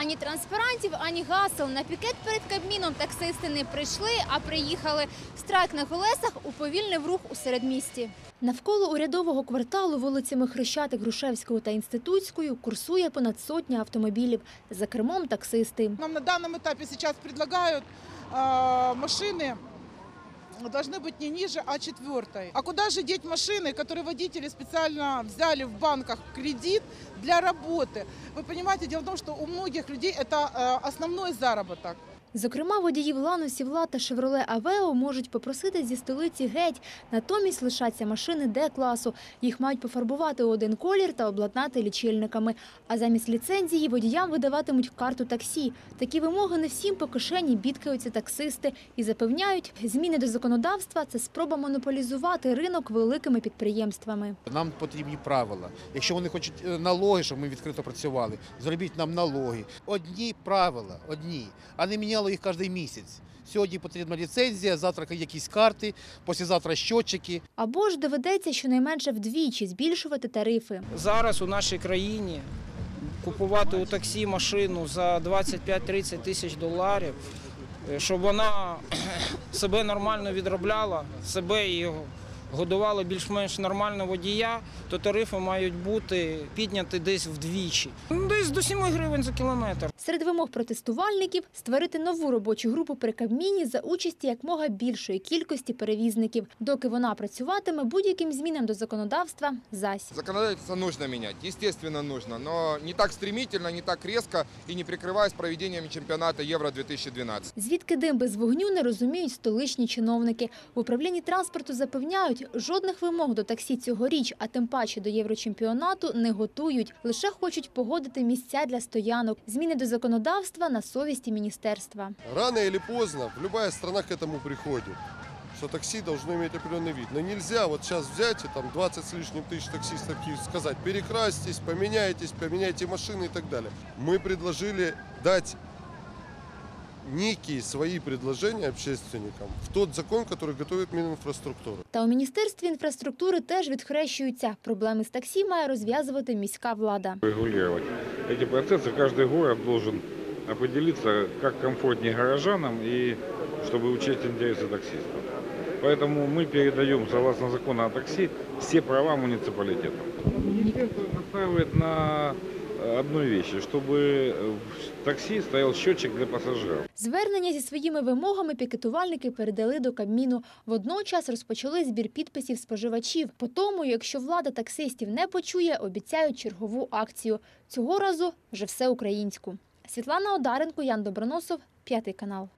Ані транспарантів, ані гасел. На пікет перед Кабміном таксисти не прийшли, а приїхали. Страйк на колесах уповільнив рух у середмісті. Навколо урядового кварталу вулицями Хрещатик, Грушевського та Інститутською курсує понад сотня автомобілів. За кермом таксисти. Нам на данном этапе сейчас предлагают э, машины должны быть не ниже А4. А куда же деть машины, которые водители специально взяли в банках в кредит для работы? Вы понимаете, дело в том, что у многих людей это э, основной заработок. Зокрема, водіїв Ланусів Ла та Шевроле Авео можуть попросити зі столиці геть. Натомість лишаться машини Д-класу. Їх мають пофарбувати у один колір та обладнати лічильниками. А замість ліцензії водіям видаватимуть карту таксі. Такі вимоги не всім по кишені бідкаються таксисти і запевняють, зміни до законодавства – це спроба монополізувати ринок великими підприємствами. Нам потрібні правила. Якщо вони хочуть е, налоги, щоб ми відкрито працювали, зробіть нам налоги. Одні правила, одні, а не міняло їх кожен місяць. Сьогодні потрібна ліцензія, завтра якісь карти, післязавтра щотчики. Або ж доведеться щонайменше вдвічі збільшувати тарифи. Зараз у нашій країні купувати у таксі машину за 25-30 тисяч доларів, е, щоб вона себе нормально відробляла, себе і годувала більш-менш нормально водія, то тарифи мають бути підняті десь вдвічі. Ну, Десь до 7 гривень за кілометр. Серед вимог протестувальників – створити нову робочу групу при Кабміні за участі якмога більшої кількості перевізників. Доки вона працюватиме, будь-яким змінам до законодавства – зась. Законодательство нужно менять, естественно нужно, но не так стремительно, не так резко и не прикрываясь проведением чемпионата Евро-2012. Звідки дим без вогню не розуміють столичні чиновники. В управлінні транспорту запевняють, жодних вимог до таксі цьогоріч, а тим паче до єврочемпіонату не готують. Лише хочуть погодити місця для стоянок. Зміни до законодавства на совісті міністерства. Рано или поздно любая страна к этому приходит, что такси должно иметь определенный вид. Но нельзя вот сейчас взять и там 20 с лишним тысяч таксистов и сказать, перекрасьтесь, поменяйтесь, поменяйте машины и так далее. Мы предложили дать некие свои предложения общественникам в тот закон, который готовит Мининфраструктура. Та у міністерстві інфраструктури теж відхрещуються. Проблеми з таксі має розв'язувати міська влада. регулировать эти процессы. Каждый город должен определиться, как комфортнее горожанам и чтобы учесть интересы таксистов. Поэтому мы передаем, согласно закону о такси, все права муниципалитетам. Министерство настаивает на э, одной вещи, чтобы э, в такси стоял счетчик для пассажиров. Звернення зі своїми вимогами пікетувальники передали до Кабміну. Водночас розпочали збір підписів споживачів. По тому, якщо влада таксистів не почує, обіцяють чергову акцію. Цього разу вже все українську. Світлана Одаренко, Ян Доброносов, п'ятий канал.